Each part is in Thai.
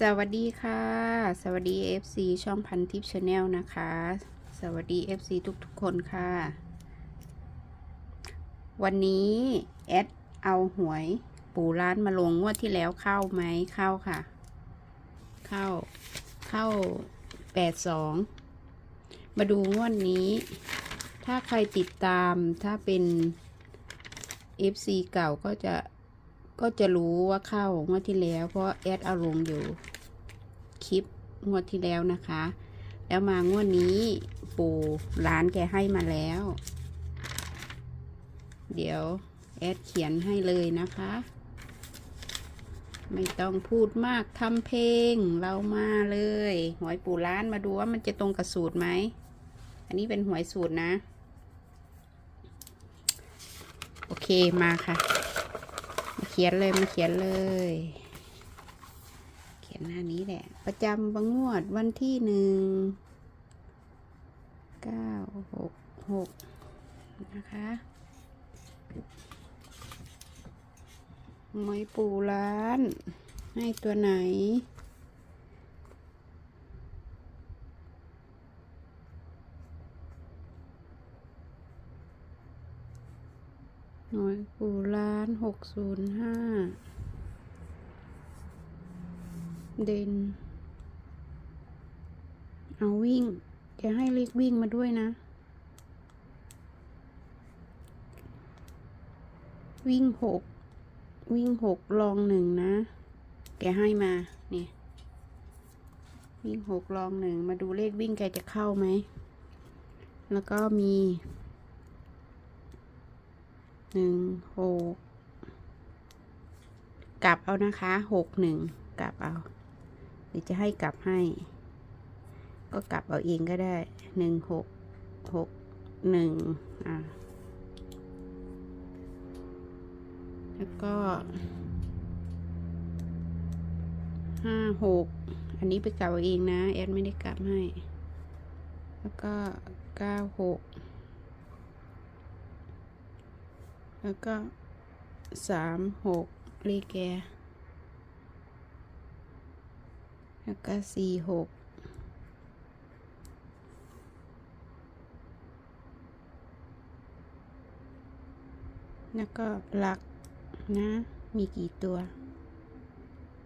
สวัสดีค่ะ สวัสดี FC ช่องพันทิปชาแนลนะคะ สวัสดี FC ทุกๆคนค่ะ วันนี้แอดเอาหวยปู่ร้านมาลงงวดที่แล้วเข้าไหมเข้าค่ะ เข้าเข้าแปดสองมาดูงวดนี้ ถ้าใครติดตามถ้าเป็น FC เก่าก็จะ ก็จะรู้ว่าเข้างวดที่แล้ว เพราะแอดเอาลงอยู่คลิปงวดที่แล้วนะคะ แล้วมางวดนี้ปู่ร้านแกให้มาแล้ว เดี๋ยวแอดเขียนให้เลยนะคะ ไม่ต้องพูดมากทำเพลงเรามาเลยหวยปู่ร้านมาดูว่ามันจะตรงกับสูตรไหม อันนี้เป็นหวยสูตรนะ โอเคมาค่ะ ขียนเลยมาเขียนเลย เขียนหน้านี้แหละ ประจำบังงวดวันที่หนึ่งเก้าหกหกนะคะไม่ปูร้าน ให้ตัวไหน หน่วยปูล้านหกศูนย์ห้าเด่นเอาวิ่งแกให้เลขวิ่งมาด้วยนะ วิ่งหกวิ่งหกลองหนึ่งนะ แกให้มาเนี่ยวิ่งหกลองหนึ่งมาดูเลขวิ่งแกจะเข้าไหม แล้วก็มี หนึ่งหกกลับเอานะคะหกหนึ่งกลับเอา หรือจะให้กลับให้ ก็กลับเอาเองก็ได้หนึ่งหกหกหนึ่งอะแล้วก็ห้าหกอันนี้ไปกลับเอาเองนะ แอดไม่ได้กลับให้ แล้วก็เก้าหก แล้วก็สามหกเลขแก แล้วก็สี่หกแล้วก็หลักนะ มีกี่ตัว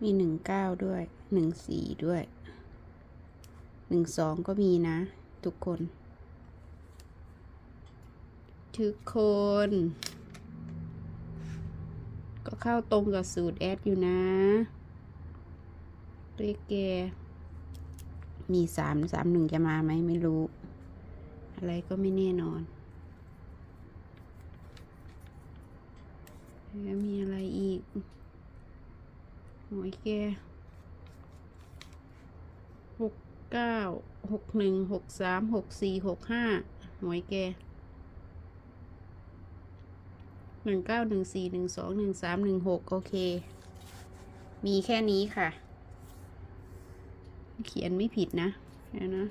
มีหนึ่งเก้าด้วยหนึ่งสี่ด้วยหนึ่งสองก็มีนะ ทุกคน ทุกคน ก็เข้าตรงกับสูตรแอดอยู่นะเรียกแกมีสามสามหนึ่งจะมาไหมไม่รู้ อะไรก็ไม่แน่นอนแล้วมีอะไรอีกหวยแกหกเก้าหกหนึ่งหกสามหกสี่หกห้าหวยแก หนึ่งเก้าหนึ่งสี่หนึ่งสองหนึ่งสามหนึ่งหกโอเค มีแค่นี้ค่ะ เขียนไม่ผิดนะเดี๋ยวนะ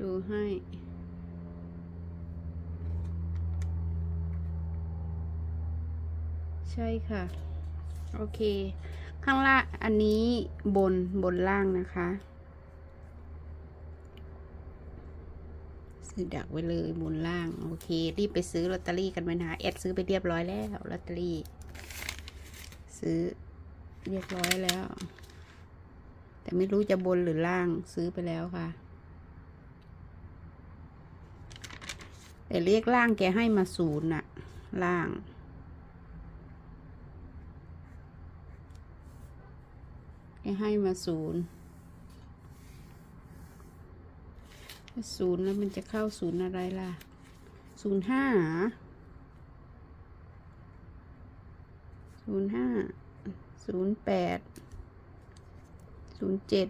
ดูให้ใช่ค่ะ โอเค ข้างล่างอันนี้บนบนล่างนะคะ ซื้อดักไว้เลยบนล่าง โอเค รีบไปซื้อลอตเตอรี่กันไปนะแอดซื้อไปเรียบร้อยแล้วลอตเตอรี่ ซื้อเรียบร้อยแล้ว แต่ไม่รู้จะบนหรือล่างซื้อไปแล้วค่ะแต่เรียกล่างแกให้มาศูนย์น่ะ ล่างแกให้มาศูนย์ ศูนย์แล้วมันจะเข้าศูนย์อะไรล่ะศูนย์ห้าศูนย์ห้าศูนย์แปดศูนย์เจ็ด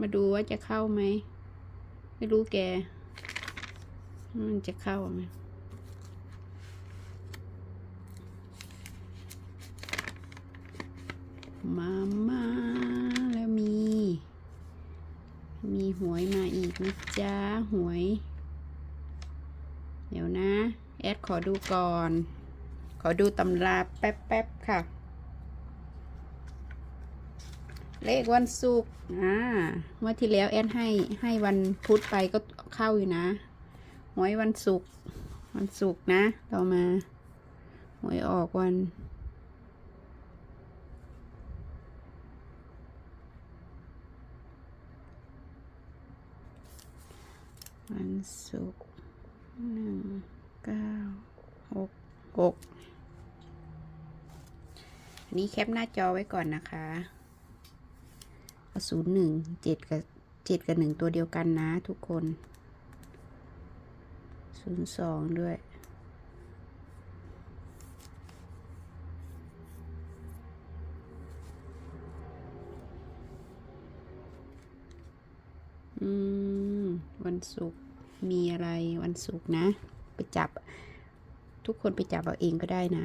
มาดูว่าจะเข้าไหม ไม่รู้แก มันจะเข้าไหมมามาแล้วมี มี หวยมาอีกนะจ๊ะหวย เดี๋ยวนะ แอดขอดูก่อน ขอดูตำราแป๊บๆค่ะ เลขวันศุกร์อ่าเมื่อที่แล้วแอนให้ให้วันพุธไปก็เข้าอยู่นะ หวยวันศุกร์วันศุกร์นะ ต่อมา หวยออกวัน วัน ศุกร์หนึ่งเก้าหกหกนนี้แคปหน้าจอไว้ก่อนนะคะศูนย์หนึ่งเจ็ดกับเจ็ดกับหนึ่งตัวเดียวกันนะทุกคนศูนย์สองด้วยอืมวันศุกร์ มีอะไรวันศุกร์นะ ไปจับ ทุกคนไปจับเอาเองก็ได้นะ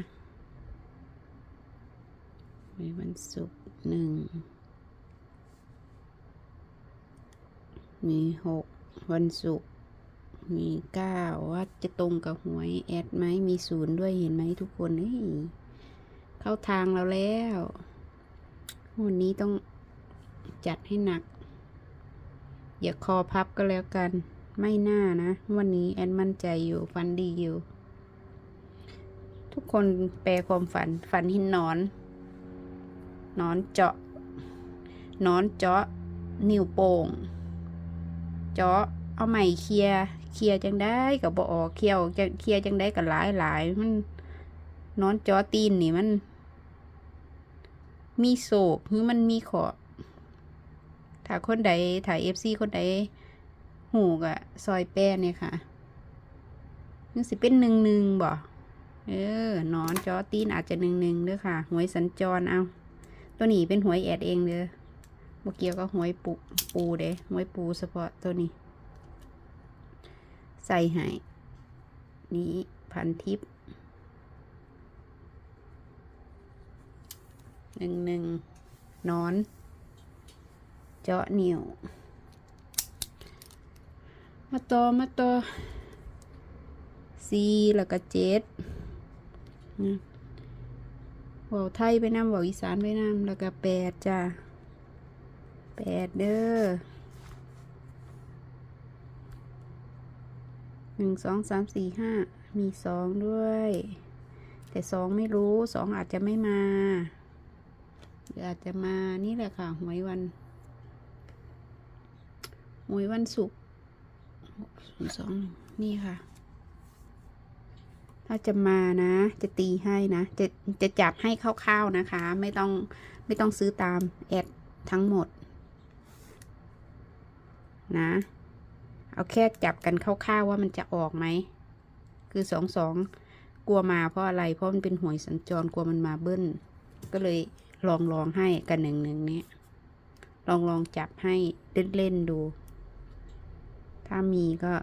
มีวันศุกร์หนึ่งมีหกวันศุกร์มีเก้าว่าจะตรงกับหวยแอดไหมมีศูนย์ด้วยเห็นไหมทุกคนเฮ้ยเข้าทางเราแล้ววันนี้ต้องจัดให้หนัก อย่าคอพับก็แล้วกัน ไม่น่านะ วันนี้แอนมั่นใจอยู่ฝันดีอยู่ ทุกคนแปลความฝัน ฝันเหินนอน นอนเจาะ นอนเจาะ นิ้วโป่ง เจาะ เอาใหม่เคลียเคลียจังได้กับบออเคลียร์จะเคลียจังได้กับหลายหลายมันนอนเจาะตีนนี่มัน มีโศกหรือมันมีขอถ้าคนใดถ่ายเอฟซีคนใด หูกะซอยแป้นเนี่ยค่ะนึกสิเป็นหนึ่งหนึ่งบ่เออ นอนจอตีนอาจจะหนึ่งหนึ่งเด้อค่ะ หวยสัญจรเอา ตัวนี้เป็นหวยแอดเองเด้อบ่เกี่ยวกับหวยปูปูเด้หวยปูเฉพาะตัวนี้ ใส่ให้นี้พันทิปหนึ่งหนึ่งนอน เจาะนิ้ว มาต่อมาต่อสี่แล้วก็เจ็ดนะเว่าไทยไปน้ำเว่าอีสานไปน้ำแล้วก็แปดจ้าแปดเด้อหนึ่งสองสามสี่ห้ามีสองด้วย แต่สองไม่รู้สองอาจจะไม่มาหรืออาจจะมานี่แหละค่ะหวยวันหวยวันศุกร์ ศูนย์สองหนึ่งนี่ค่ะ ถ้าจะมานะ จะตีให้นะ จะจะจับให้คร่าวๆนะคะ ไม่ต้องไม่ต้องซื้อตามแอดทั้งหมด นะ เอาแค่จับกันคร่าวๆว่ามันจะออกไหม คือสองสองกลัวมาเพราะอะไร เพราะมันเป็นหวยสัญจรกลัวมันมาเบิ้ล ก็เลยลองลองให้กันหนึ่งหนึ่งเนี้ยลองลองจับให้เล่นๆดู ถ้ามีก็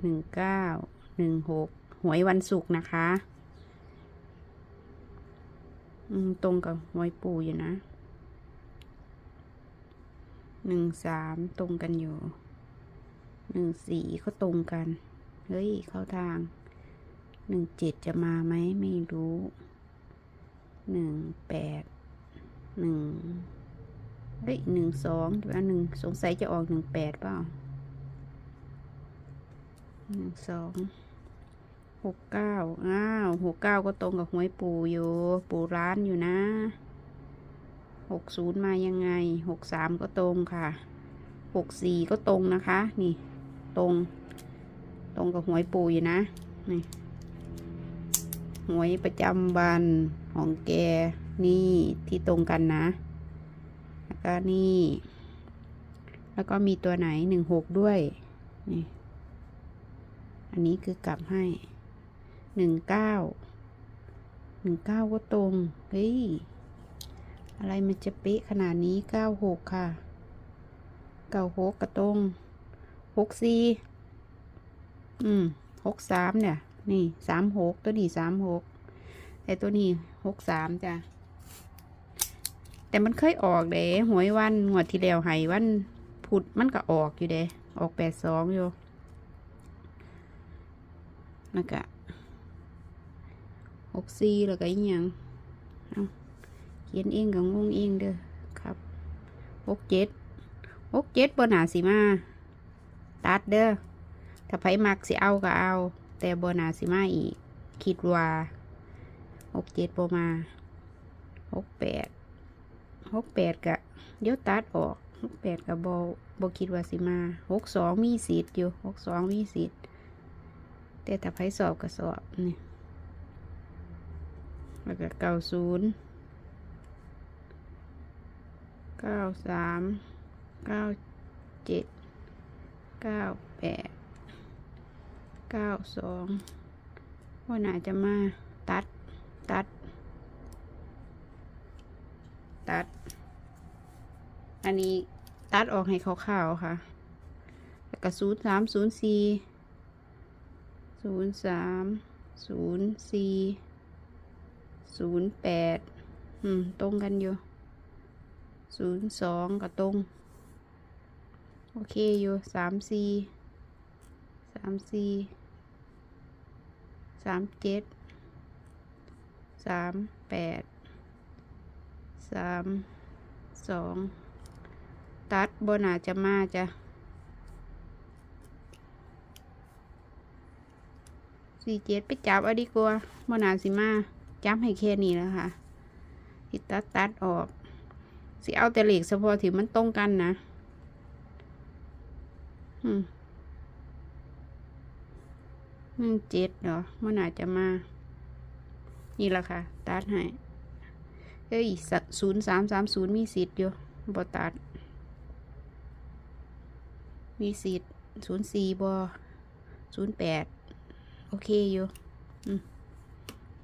หนึ่งเก้าหนึ่งหกหวยวันศุกร์นะคะตรงกับหวยปู่อยู่นะหนึ่งสามตรงกันอยู่หนึ่งสี่ก็ตรงกัน เฮ้ย เข้าทางหนึ่งเจ็ดจะมาไหมไม่รู้หนึ่งแปดหนึ่งเฮ้ยหนึ่งสองเดี๋ยวหนึ่งสงสัยจะออกหนึ่งแปดเปล่า หนึ่งสองหกเก้าอ้าวหกเก้าก็ตรงกับหวยปู่อยู่ ปู่ร้านอยู่นะหกศูนย์มายังไงหกสามก็ตรงค่ะหกสี่ก็ตรงนะคะ นี่ ตรง ตรงกับหวยปู่อยู่นะนี่หวยประจำวันของแกนี่ที่ตรงกันนะ แล้วก็นี่ แล้วก็มีตัวไหนหนึ่งหกด้วย นี่ อันนี้คือกลับให้หนึ่งเก้าหนึ่งเก้าก็ตรง เฮ้ย อะไรมันจะเป๊ะขนาดนี้เก้าหกค่ะเก้าหกกระตรงหกสี่อืมหกสามเนี่ย นี่สามหกตัวนี้สามหกแต่ตัวนี้หกสามจ้ะ แต่มันเคยออกเด้หวยวันงวดที่แล้วไห้วันพุธมันก็ออกอยู่เด้ออกแปดสองอยู่ แล้วก็หกสี่แล้วก็อีกอย่างเอาเขียนเองกับงงเองเด้อครับหกเจ็ดหกเจ็ดบนหนาสิมา ตัดเด้อถ้าไผมักสิเอาก็เอา แต่บนหนาสิมาอีก คิดว่าหกเจ็ดบมาหกแปดหกแปดกะเดี๋ยวตัดออกหกแปดกับบอบคิดว่าสิมาหกสองมีสิทธิ์อยู่หกสองมีสิทธิ์ แต่ถ้าไผสอบก็สอบนี่แล้วก็เก้าศูนย์เก้าสามเก้าเจ็ดเก้าแปดเก้าสองว่าน่าจะมาตัดตัด ตัด อันนี้ตัดออกให้ขาวๆค่ะ แล้วก็ศูนย์สามศูนย์สี่ ศูนย์สามศูนย์สี่ศูนย์แปดอืม ตรงกันอยู่ศูนย์สองก็ตรง โอเคอยู่สามสี่สามสี่สามเจ็ดสามแปดสามสองตัดบนอาจะมาจ้ะ สี่เจ็ดไปจับเอาดีกว่าบนาสิมาจับให้แค่นี้แล้วค่ะที่ตัดตัดออกสิเอาแต่เหล็กเฉพาะที่มันตรงกันนะหนึ่งเจ็ดเหรอมันอาจจะมา นี่แหละค่ะ ตัดให้เฮ้ยศูนย์สามสามศูนย์มีสิทธิ์อยู่บอตัด มีสิทธิ์ศูนย์สี่บอศูนย์แปด เคอยู่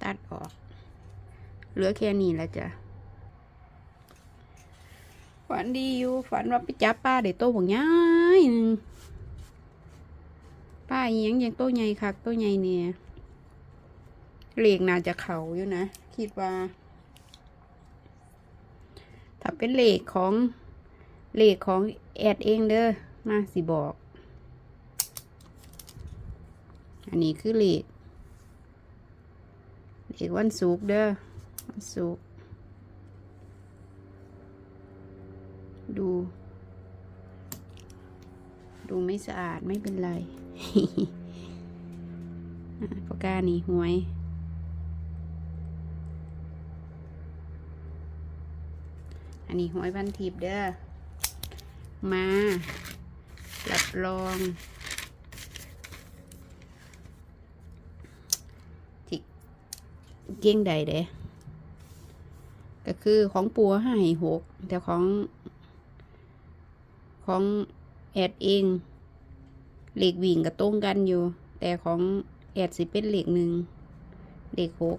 ตัดออก เหลือแค่นี้แล้วจ้ะฝันดีอยู่ฝันว่าไปจับปลาได้โตบักใหญ่หนึ่งป้าอียังยังโตใหญ่คักโตใหญ่เนี่ยเหล็กน่าจะเขาอยู่นะ คิดว่า ถ้าเป็นเหล็กของเหล็กของแอดเองเด้อมาสิบอก อันนี้คือเหล็กเล็กวันศุกร์เด้อวันศุกร์ดู ดูไม่สะอาดไม่เป็นไรปากกานี่หวยอันนี้หวยพันทิพย์เด้อ มา รับรอง เก่งใดเด้ก็คือของปัวห้หกแต่ของของแอดเองเหล็กวิ่งกับตรงกันอยู่ แต่ของแอดสิเป็นเหล็กหนึ่งเหล็กหก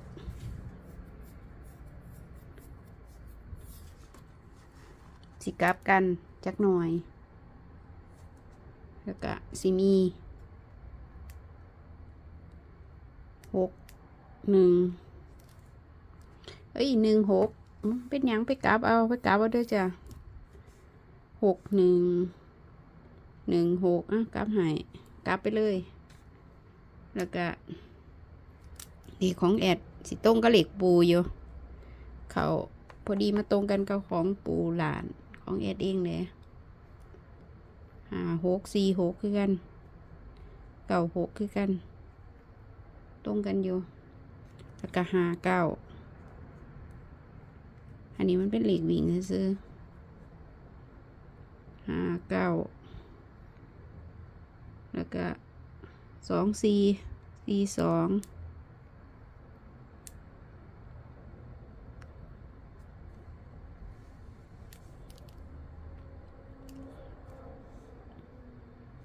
สิกลับกันจักหน่อย แล้วก็สิมีหกหนึ่ง เอ้ยหนึ่งหกเป็นยังไปกลับเอาไปกลับเอาเด้วยจ้ะหกหนึ่งหนึ่งหกอะกลับให้กลับไปเลย แล้วก็เหล็กของแอดสิตรงกับเหล็กปูอยู่เขาพอดีมาตรงกันกับของปูหลานของแอดเองเลยห้าหกสี่หกคือกัน เก้าหกคือกัน ตรงกันอยู่แล้วก็ห้าเก้า อันนี้มันเป็นเหล็กวิ่งซื้อห้าเก้าแล้วก็สองสี่สี่สอง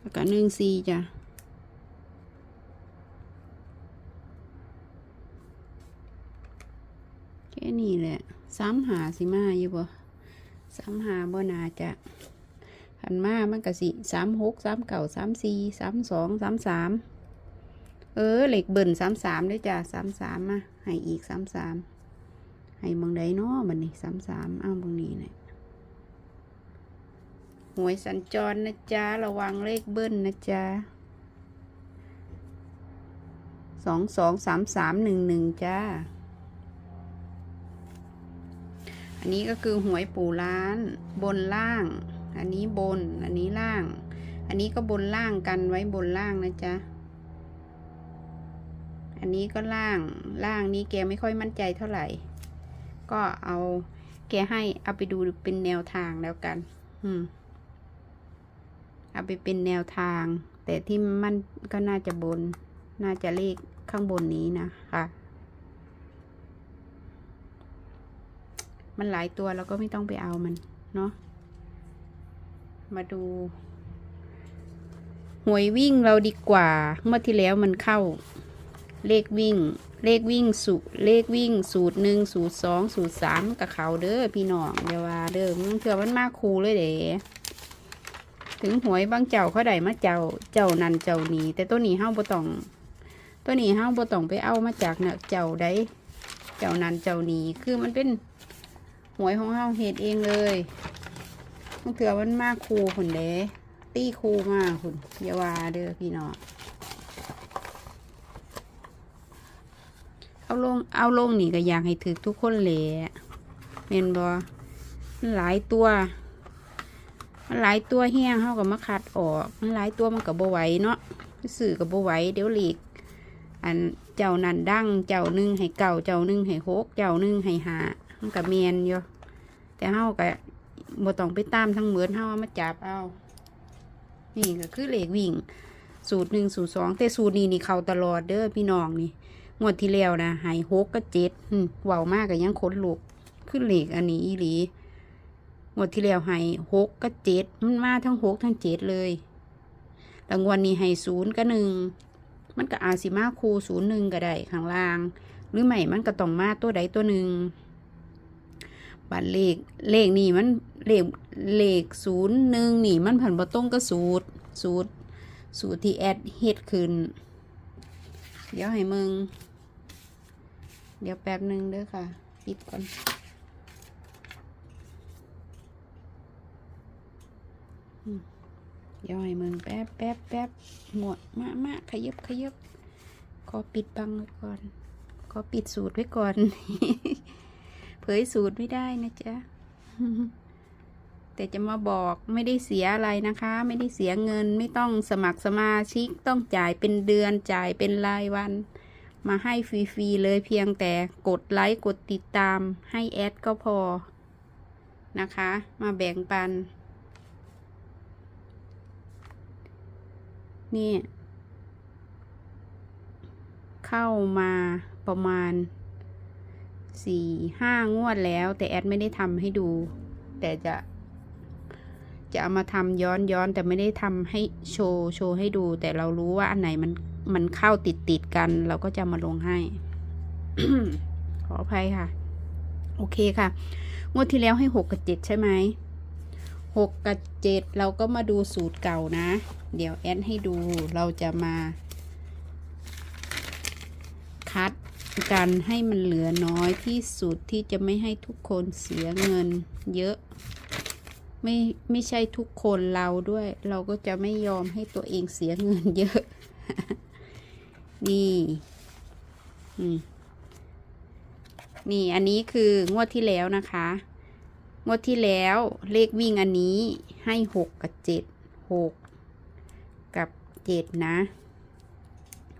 แล้วก็หนึ่งสี่จ้ะ แค่นี้แหละสามหาสิมาอยู่บ่สามหาบ่นาจะหันมามันก็สิสามหกสามเก่าสามสี่สามสองสามสามเออเหล็กเบิ่นสามสามด้วยจ้ะสามสามมาให้อีกสามสามให้บางใดเนาะบัดนี้สามสามอ้าวบางนี้เนี่ยหวยสัญจรนะจ๊ะ ระวังเลขเบิ้ลนะจ๊ะสองสองสามสามหนึ่งหนึ่งจ้า อันนี้ก็คือหวยปู่ล้าน บนล่าง อันนี้บน อันนี้ล่าง อันนี้ก็บนล่างกันไว้บนล่างนะจ๊ะ อันนี้ก็ล่าง ล่างนี้แกไม่ค่อยมั่นใจเท่าไหร่ ก็เอาแกให้เอาไปดูเป็นแนวทางแล้วกัน อืม เอาไปเป็นแนวทาง แต่ที่มันก็น่าจะบน น่าจะเลขข้างบนนี้นะคะ มันหลายตัวเราก็ไม่ต้องไปเอามันเนาะมาดูหวยวิ่งเราดีกว่า เมื่อที่แล้วมันเข้า เลขวิ่ง เลขวิ่งสูเลขวิ่งสูตรหนึ่งสูตรสองสูตรสามกับเขาเด้อพี่น้องเดี๋ยวว่าเด้อมันเถื่อมันมากคูเลยเด้ถึงหวยบางเจ้าเขาได้มาเจ้าเจ้านันเจ้านี้แต่ตัวนี้เฮาบ่ต้อง ตัวนี้เฮาบ่ต้องไปเอามาจากเนี่ยเจ้าใดเจ้านันเจ้านี้คือมันเป็น หวยของเฮาเฮ็ดเองเลยมันเถื่อมันมากคูคนเด้ตี้คูมากคุณอย่าว่าเด้อพี่น้องเอาลงเอาลงนี่ก็อยากให้ถือทุกคนแหละเมนบอมันหลายตัว มันหลายตัวแห้งเข้าก็มาคัดออก มันหลายตัวมันกับบไหวเนาะสื่อกับบไหวเดี๋ยวหลีก อันเจ้านันดั้งเจ้าหนึ่งให้เก่าเจ้าหนึ่งให้โคกเจ้าหนึ่งให้หา มันกับเมียนอยู่แต่เฮาก็บ่ต้องไปตามทั้งเหมือนเฮาเอามาจับเอานี่ก็คือเลขวิ่ง สูตรหนึ่งสูตรสองแต่สูตรนี้นี่เขาตลอดเด้อพี่น้องนี่งวดที่แล้วนะหายหกก็เจ็ดอืมเว้ามากกับยังขนลุกขึ้นเหล็กอันนี้อีหลีงวดที่แล้วหายหกก็เจ็ดมันมาทั้งหกทั้งเจ็ดเลยรางวัลนี้ให้ศูนย์ก็หนึ่งมันก็อาจสิมาคูศูนย์หนึ่งก็ได้ข้างล่าง หรือไม่มันก็ต้องมาตัวใดตัวหนึ่ง บัตรเลขเลขนี่มันเลขเลขศูนย์หนึ่งนี่มันผันบ่ตรงกับสูตรสูตรสูตรที่แอดเฮ็ดขึ้น เดี๋ยวให้มึง เดี๋ยวแป๊บหนึ่งเด้อค่ะ ปิดก่อน เดี๋ยวให้มึงแป๊บแป๊บแป๊บหมดมามาขยับขยับขอปิดบังไว้ก่อน ขอปิดสูตรไว้ก่อน ผยสูตรไม่ได้นะจ๊ะ แต่จะมาบอกไม่ได้เสียอะไรนะคะ ไม่ได้เสียเงินไม่ต้องสมัครสมาชิกต้องจ่ายเป็นเดือนจ่ายเป็นรายวัน มาให้ฟรีๆเลยเพียงแต่กดไลค์กดติดตามให้แอดก็พอนะคะ มาแบ่งปัน นี่ เข้ามาประมาณ สี่ห้างวดแล้วแต่แอดไม่ได้ทำให้ดู แต่จะ จะเอามาทำย้อนย้อนแต่ไม่ได้ทำให้โชว์โชว์ให้ดู แต่เรารู้ว่าอันไหนมันมันเข้าติดติดกัน เราก็จะมาลงให้ ขออภัยค่ะ โอเคค่ะ งวดที่แล้วให้หกกับเจ็ดใช่ไหมหกกับเจ็ดเราก็มาดูสูตรเก่านะ เดี๋ยวแอดให้ดูเราจะมา คัด กันให้มันเหลือน้อยที่สุดที่จะไม่ให้ทุกคนเสียเงิน เยอะ ไม่ไม่ใช่ทุกคนเราด้วย เราก็จะไม่ยอมให้ตัวเองเสียเงินเยอะ นี่นี่อันนี้คืองวดที่แล้วนะคะ งวดที่แล้วเลขวิ่งอันนี้ให้หกกับเจ็ดหกกับเจ็ดนะ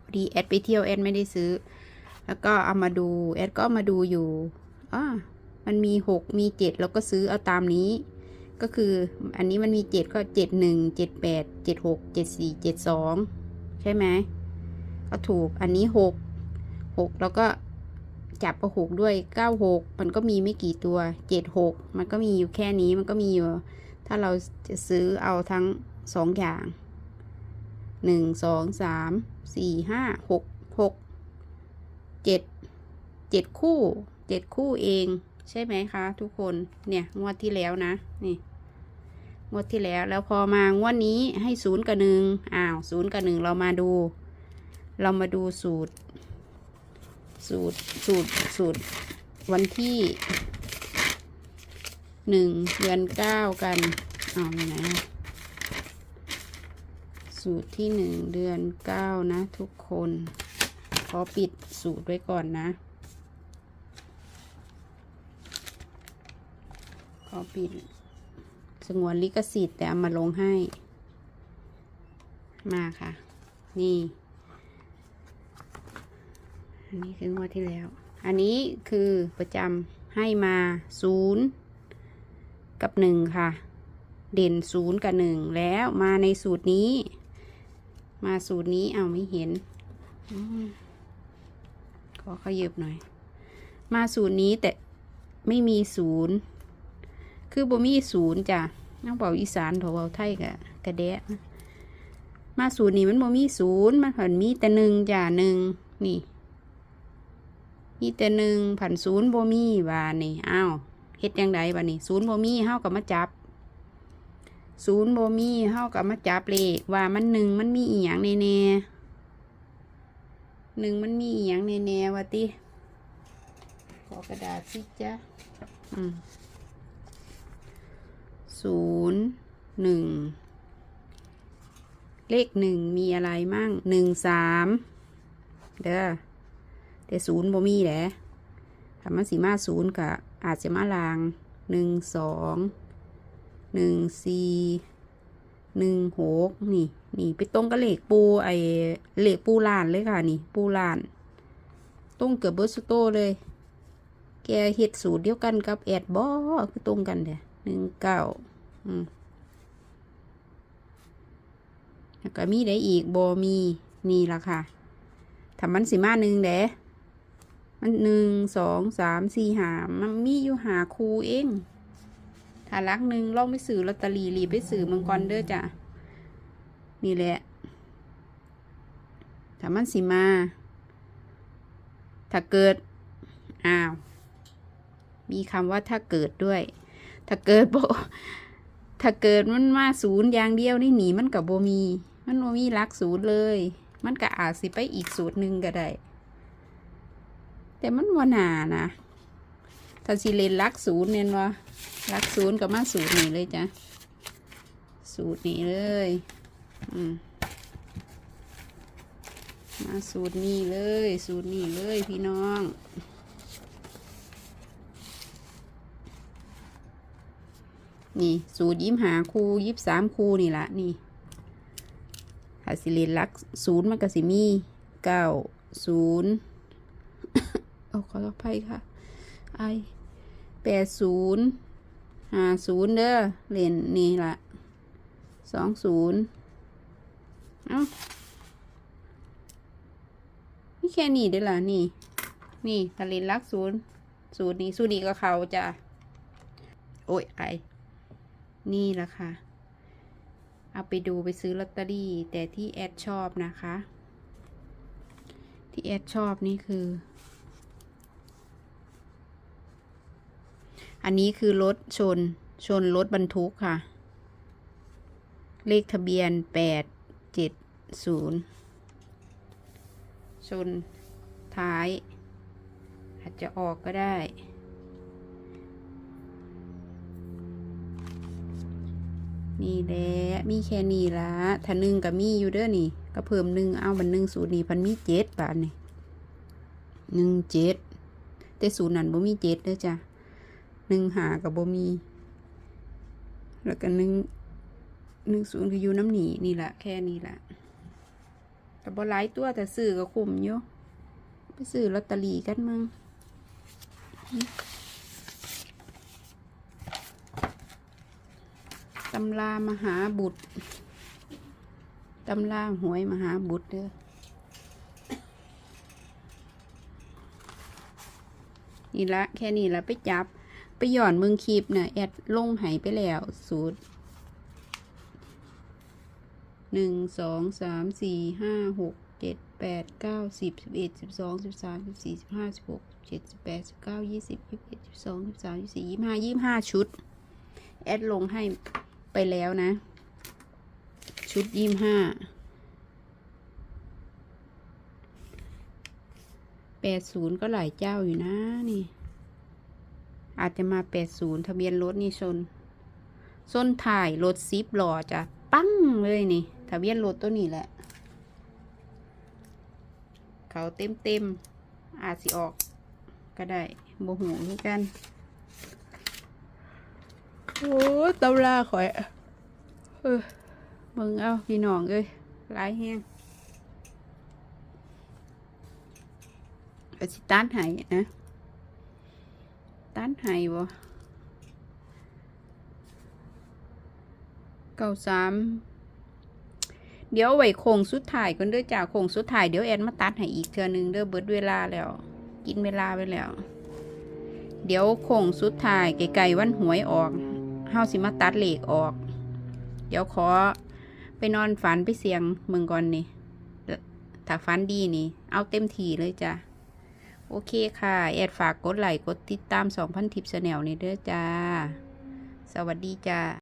พอดีแอดไปเที่ยวแอดไม่ได้ซื้อ แล้วก็เอามาดูแอดก็มาดูอยู่อ่ามันมีหกมีเจ็ดเราก็ซื้อเอาตามนี้ ก็คืออันนี้มันมีเจ็ดก็เจ็ดหนึ่งเจ็ดแปดเจ็ดหกเจ็ดสี่เจ็ดสองใช่ไหมก็ถูกอันนี้หกหกแล้วก็จับประหกด้วยเก้าหกมันก็มีไม่กี่ตัวเจ็ดหกมันก็มีอยู่แค่นี้มันก็มีอยู่ ถ้าเราจะซื้อเอาทั้งสองอย่างหนึ่งสองสามสี่ห้าหกหก เจ็ดเจ็ดคู่เจ็ดคู่เอง ใช่ไหมคะทุกคนเนี่ยงวดที่แล้วนะนี่งวดที่แล้วแล้วพอมางวดนี้ให้ศูนย์กับหนึ่งอ้าวศูนย์กับหนึ่งเรามาดู เรามาดูสูตร สูตรสูตรสูตรวันที่หนึ่งเดือนเก้ากันอ้าวอยู่ไหนสูตรที่หนึ่งเดือนเก้านะทุกคน ขอปิดสูตรไว้ก่อนนะ ขอปิด สงวนลิขสิทธิ์แต่เอามาลงให้ มาค่ะ นี่ อันนี้คืองวดที่แล้ว อันนี้คือประจำให้มาศูนย์กับหนึ่งค่ะ เด่นศูนย์กับหนึ่งแล้วมาในสูตรนี้ มาสูตรนี้เอาไม่เห็นอ อขยับหน่อย มาสูตรนี้แต่ไม่มีศูนย์ คือบ่มีศูนย์จ้ะน้องเบาอีสานเถาเบาไทยกะกระแดะ มาศูนย์นี่มันบ่มีศูนย์มันผันมีแต่หนึ่งจ้ะหนึ่งนี่มีแต่หนึ่งผันศูนย์บ่มีว่านี่อ้าวเฮ็ดยังไงวะนี่ศูนย์บ่มีเฮากับมาจับศูนย์บ่มีเฮากับมาจับเลขว่ามันหนึ่งมันมีอีหยังแน่ๆ หนึ่งมันมีอีหยังแน่ๆว่าติ ขอกระดาษสิจ้ะศูนย์หนึ่งเลขหนึ่งมีอะไรมั่งหนึ่งสามเด้อแต่ศูนย์บ่มีแหละถ้ามันสีมาศูนย์ก็อาจจะมาลางหนึ่งสองหนึ่งสี่หนึ่งหกนี่ นี่ไปตรงกับเลขปูไอเลขปูลานเลยค่ะนี่ ปูลานตรงเกือบเบอร์สโตเลย แกเฮ็ดสูตรเดียวกันกับแอดบอคือตรงกันเด้หนึ่งเก้าอืมแล้วก็มีได้อีกบมีนี่ละค่ะถ้ามันสิมาหนึ่งเด้มันหนึ่งสองสามสี่หามันมีอยู่หาครูเองถ้ารักหนึ่งลองไปสื่อลอตเตอรี่รีบไปสื่อมังกรเด้อจ้ะ นี่แหละถ้ามันสิมา ถ้าเกิด อ้าว มีคำว่าถ้าเกิดด้วย ถ้าเกิดโบถ้าเกิดมันมาศูนย์อย่างเดียวนี่หนีมันกับโบมี มันโบมีรักศูนย์เลย มันก็อาจสิไปอีกสูตรหนึ่งก็ได้ แต่มันว่านานะ ถ้าสิเลนลักศูนย์เนี่ยว่าลักศูนย์กับมาสูตรนี้เลยจ้ะ สูตรนี้เลย มาสูตรนี้เลย สูตรนี้เลยพี่น้องนี่ สูตรยิมหาคูยิบสามคูนี่ละนี่ถ้าสิเลนลักศูนย์มันก็สิมีเก้าศูนย์เอาขออภัยค่ะ ไอแปดศูนย์หาศูนย์เด้อเหรียญนี่ละสองศูนย์ เอ้านี่แค่นี้ได้อล่ะนี่ นี่ทะเลนรักศูนย์ศูนย์นี้ศูนย์นี้ก็เขาจะโอ้ยไอนี่ละค่ะ เอาไปดูไปซื้อลอตเตอรี่ แต่ที่แอดชอบนะคะ ที่แอดชอบนี่คือ อันนี้คือรถชนชนรถบรรทุกค่ะ เลขทะเบียนแปด เจ็ดศูนย์ชนท้าย อาจจะออกก็ได้ นี่แหละมีแค่นี้ละถ้าหนึ่งกับมีอยู่เด้อนี่ ก็เพิ่มหนึ่งเอาบันหนึ่งศูนย์นี่พันมีเจ็ดบาทนี่หนึ่งเจ็ดแต่ศูนย์นั้นบ่มีเจ็ดเด้อจ้ะหนึ่งหากับบ่มี แล้วก็หนึ่ง หนึ่งศูนย์คืออยู่น้ำหนีนี่แหละแค่นี้แหละแต่บ่หลายตัวแต่ซื้อก็คุมอยู่ไปซื้อลอตเตอรี่กันมึงตำรามหาบุตรตำราหวยมหาบุตรเด้อนี่ละแค่นี้ละไปจับ ไปหย่อนมึงคลิปเนี่ยแอดลงหายไปแล้วสูตร หนึ่งสองสามสี่ห้าหกเจ็ดแปดเก้าสิบสิบเอ็ดสิบสองสิบสามสิบสี่สิบห้าสิบหกเจ็ดสิบแปดสิบเก้ายี่สิบยี่สิบเอ็ดยี่สิบสองยี่สิบสามยี่สิบสี่ยี่สิบห้ายี่สิบห้าชุด แอดลงให้ไปแล้วนะ ชุดยี่สิบห้าแปดศูนย์ก็หลายเจ้าอยู่นะนี่ อาจจะมาแปดศูนย์ทะเบียนรถนี่ชนส้นถ่ายรถซิปหล่อจะปั้งเลยนี่ ทะเบียนรถตัวนี้แหละ เขาเต็มเต็มอาจสิออกก็ได้โมหูเหมือนกัน โอ้ตำราข่อยเออมึงเอาพี่น้องเอ้ยหลายแห้งก็สิต้านไห้นะต้านไห้บ่เก้าสาม เดี๋ยวไว้โค้งสุดท้ายก่อนเด้อจ้าโค้งสุดท้ายเดี๋ยวแอนมาตัดให้อีกเทื่อหนึงเด้อเบิดเวลาแล้ว กินเวลาไปแล้ว เดี๋ยวโค้งสุดท้ายไกลๆวันหวยออกเฮาสิมาตัดเหล็กออก เดี๋ยวขอไปนอนฝันไปเสียงเมืองก่อนนี่ถ้าฝันดีนี่ เอาเต็มทีเลยจ้ะโอเคค่ะ แอดฝากกดไลค์กดติดตาม2,000ทิปแนลนี่เด้อจ้า สวัสดีจ้า